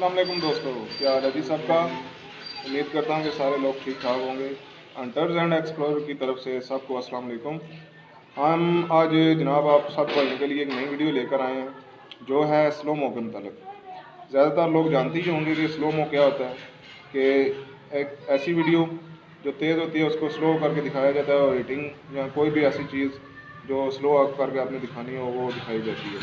اسلام علیکم دوستو، کیا ربی جی صاحب کا؟ امید کرتا ہوں کہ سارے لوگ ٹھیک ٹھاک ہوں گے۔ انٹرز اینڈ ایکسپلور کی طرف سے سب کو السلام علیکم۔ ہم آج جناب آپ سب بھائیوں کے لیے ایک نئی ویڈیو لے کر آئے ہیں، جو ہے سلو مو کے متعلق۔ زیادہ تر لوگ جانتے ہی ہوں گے کہ سلو مو کیا ہوتا ہے، کہ ایک ایسی ویڈیو جو تیز ہوتی ہے، اس کو سلو کر کے دکھایا جاتا ہے اور ریٹنگ یا کوئی بھی ایسی چیز جو سلو کر کے آپ نے دکھانی ہو، وہ دکھائی جاتی ہے۔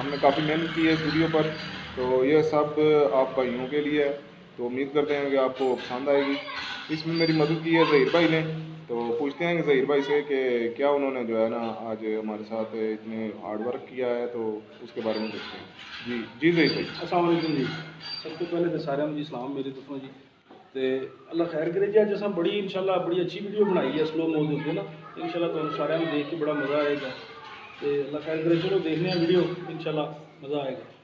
ہم نے کافی محنت کی ہے اس ویڈیو پر۔ تو یہ سب آپ بھائیوں کے لیے ہے۔ تو امید کرتے ہیں کہ آپ کو پسند آئے گی۔ اس میں میری مدد کی ہے ظہیر بھائی نے۔ تو پوچھتے ہیں کہ ظہیر بھائی سے کہ کیا انہوں نے جو ہے نا آج ہمارے ساتھ اتنے ہارڈ ورک کیا ہے، تو اس کے بارے میں پوچھتے ہیں۔ جی جی ظہیر بھائی۔ السلام علیکم جی۔ سب سے پہلے تو سارے جی اسلام میرے دوستوں جی۔ تو اللہ خیر کرے جی اج اصل بڑی انشاءاللہ بڑی اچھی ویڈیو بنائی ہے سلو مو دے نا۔ ان شاء اللہ تو سارے دیکھ کے بڑا مزہ آئے گا۔ تو اللہ خیر کرے، چلو دیکھنے ہیں ویڈیو اللہ مزہ آئے گا۔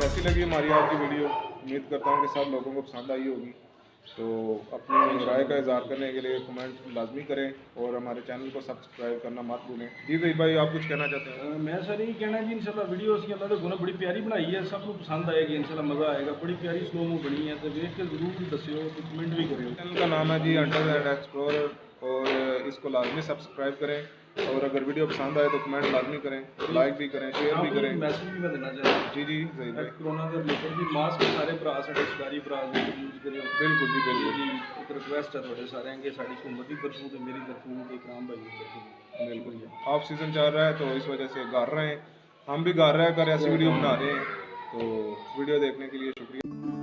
کیسی لگی ہماری آج کی ویڈیو امید کرتا ہوں کہ سب لوگوں کو پسند آئی ہوگی تو اپنی رائے کا اظہار کرنے کے لیے کمنٹ لازمی کریں اور ہمارے چینل کو سبسکرائب کرنا مت بھولیں جی زئی بھائی آپ کچھ کہنا چاہتے ہیں میں سر یہی کہنا جی انشاءاللہ ویڈیو اس کے اللہ تعالیٰ بڑی پیاری بنائی ہے سب کو پسند آئے گی انشاءاللہ مزہ آئے گا بڑی پیاری سلو مو بنی ہے تو دیکھ کے ضرور دسو کمنٹ بھی کریو چینل کا نام ہے جی انڈر اینڈ ایکسپلور اور اس کو لازمی سبسکرائب کریں اور اگر ویڈیو پسند آئے تو کمنٹ لازمی کریں لائک بھی کریں شیئر بھی کریں۔ جی جی صحیح کرونا سارے بالکل جی بالکل۔ جی ایک ریکویسٹ ہے سارے کہ میری کے اکرام بھائی جی آف سیزن چل رہا ہے تو اس وجہ سے گار رہے ہیں۔ ہم بھی گار رہا کر ایسی ویڈیو بنا رہے ہیں تو ویڈیو دیکھنے کے لیے شکریہ۔